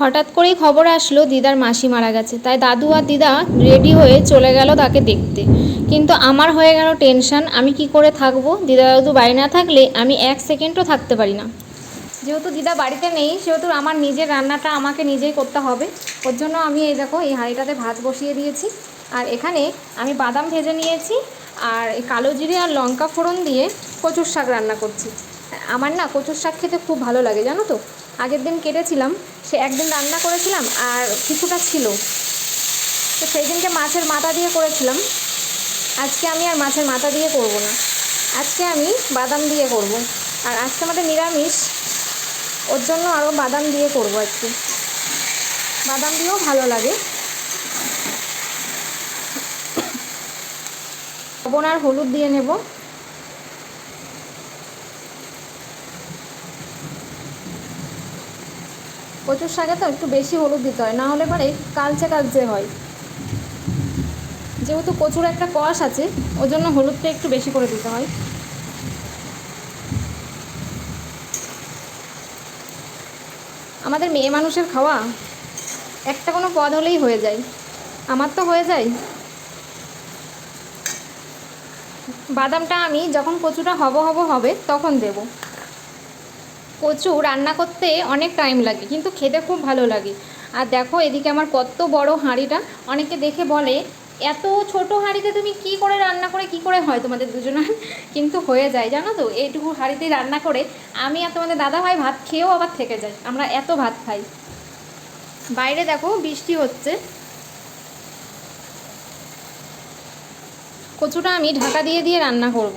হঠাৎ করেই খবর আসলো দিদার মাসি মারা গেছে। তাই দাদু আর দিদা রেডি হয়ে চলে গেল তাকে দেখতে। কিন্তু আমার হয়ে গেল টেনশন, আমি কি করে থাকব? দিদা দাদু বাড়ি না থাকলে আমি এক সেকেন্ডও থাকতে পারি না। যেহেতু দিদা বাড়িতে নেই, সেহেতু আমার নিজের রান্নাটা আমাকে নিজেই করতে হবে। ওর জন্য আমি এই দেখো, এই হাঁড়িটাতে ভাত বসিয়ে দিয়েছি। আর এখানে আমি বাদাম ভেজে নিয়েছি, আর এই কালো জিরে আর লঙ্কা ফোড়ন দিয়ে কচুর শাক রান্না করছি। আমার না কচুর শাক খেতে খুব ভালো লাগে, জানো তো? আগের দিন কেটেছিলাম, সে একদিন রান্না করেছিলাম আর কিছুটা ছিল। তো সেই দিনকে মাছের মাথা দিয়ে করেছিলাম। আজকে আমি আর মাছের মাথা দিয়ে করব না। আজকে আমি বাদাম দিয়ে করব। আর আজকে আমাদের নিরামিষ, ওর জন্য আরও বাদাম দিয়ে করব একটু বাদাম দিয়েও ভালো লাগে। লবণ আর হলুদ দিয়ে নেব। কচুর শাকে তো একটু বেশি হলুদ দিতে হয়, না হলে পরে কালচে কালচে হয়। যেহেতু কচুর একটা কষ আছে ওই জন্য হলুদটা একটু বেশি করে দিতে হয়। আমাদের মেয়ে মানুষের খাওয়া একটা কোনো পদ হলেই হয়ে যায়। আমার তো হয়ে যায়। বাদামটা আমি যখন কচুটা হব হব হবে তখন দেব। কচু রান্না করতে অনেক টাইম লাগে, কিন্তু খেতে খুব ভালো লাগে। আর দেখো এদিকে আমার কত বড় হাঁড়িটা, অনেকে দেখে বলে, এত ছোট হাঁড়িতে তুমি কি করে রান্না করে, কি করে হয় তোমাদের দুজনের? কিন্তু হয়ে যায়, জানো তো? এইটুকু হাঁড়িতে রান্না করে, আমি আর তোমাদের দাদা ভাই ভাত খেয়েও আবার থেকে যাই, আমরা এত ভাত খাই। বাইরে দেখো বৃষ্টি হচ্ছে। কচুটা আমি ঢাকা দিয়ে দিয়ে রান্না করব।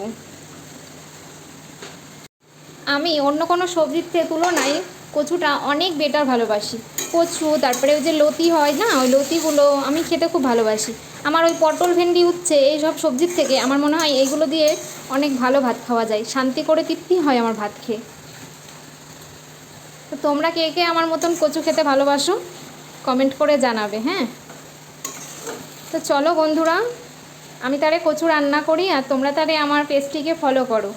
আমি অন্য কোনো সবজির থেকে তুলনায় কচুটা অনেক বেটার ভালোবাসি। কচু, তারপরে ওই যে লতি হয় না, ওই লতিগুলো আমি খেতে খুব ভালোবাসি। আমার ওই পটল, ভেন্ডি, উচ্ছে এই সব সবজির থেকে আমার মনে হয় এইগুলো দিয়ে অনেক ভালো ভাত খাওয়া যায়। শান্তি করে তৃপ্তি হয় আমার ভাত খেয়ে। তো তোমরা কে কে আমার মতন কচু খেতে ভালোবাসো কমেন্ট করে জানাবে হ্যাঁ? তো চলো বন্ধুরা, আমি তারে কচু রান্না করি আর তোমরা তারে আমার পেজটিকে ফলো করো।